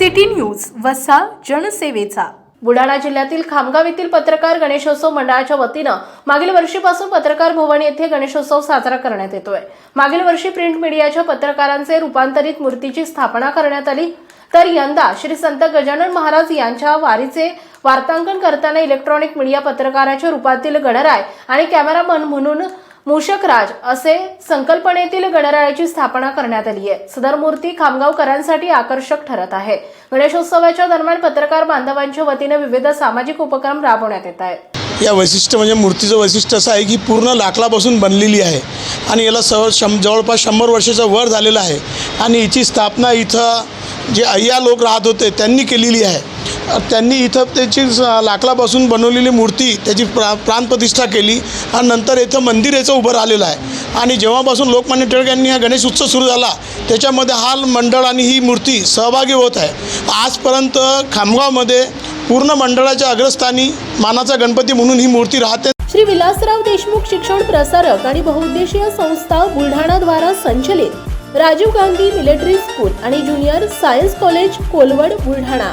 City news वसा जनसेवेचा. बुलढाणा जिल्ह्यातील खामगाव येथील पत्रकार गणेशोत्सव मंडळाच्या वतीनं मागील वर्षीपासून पत्रकार भवन येथे गणेशोत्सव साजरा करण्यात येतोय. मागील वर्षी प्रिंट मीडियाच्या पत्रकारांचे रूपांतरित मूर्तीची स्थापना करण्यात आली. तर यंदा श्री संत गजानन महाराज यांच्या वारीचे वार्तांकन करताना इलेक्ट्रॉनिक मीडिया पत्रकाराच्या रूपातील गणराय आणि कॅमेरामन म्हणून मूषकराज असे संकल्पनेतील गणरायाची स्थापना करण्यात आली आहे. सदर मूर्ती खामगावकरांसाठी आकर्षक ठरत आहे. गणेशोत्सवाच्या दरम्यान पत्रकार बांधवांच्या वतीने विविध सामाजिक उपक्रम राबवण्यात येत आहेत. या वैशिष्ट्य म्हणजे मूर्तीचं वैशिष्ट्य असं आहे की पूर्ण लाकडापासून बनलेली आहे. आणि याला सव शं जवळपास शंभर वर्षाचं वर झालेलं आहे. आणि हिची स्थापना इथं जे अय्या लोक राहत होते त्यांनी केलेली आहे. त्यांनी इथं त्याची लाकडापासून बनवलेली मूर्ती त्याची प्रा प्राणप्रतिष्ठा केली आणि नंतर इथं मंदिर याचं उभं राहिलेलं आहे. आणि जेव्हापासून लोकमान्य टिळक यांनी हा गणेश उत्सव सुरू झाला त्याच्यामध्ये हा मंडळ आणि ही मूर्ती सहभागी होत आहे. आजपर्यंत खामगावमध्ये पूर्ण मंडळाच्या अग्रस्थानी मानाचा गणपती म्हणून ही मूर्ती राहते. श्री विलासराव देशमुख शिक्षण प्रसारक आणि बहुउद्देशीय संस्था बुलढाणाद्वारा संचलित राजीव गांधी मिलिटरी स्कूल आणि junior science college Kolwad Buldhana.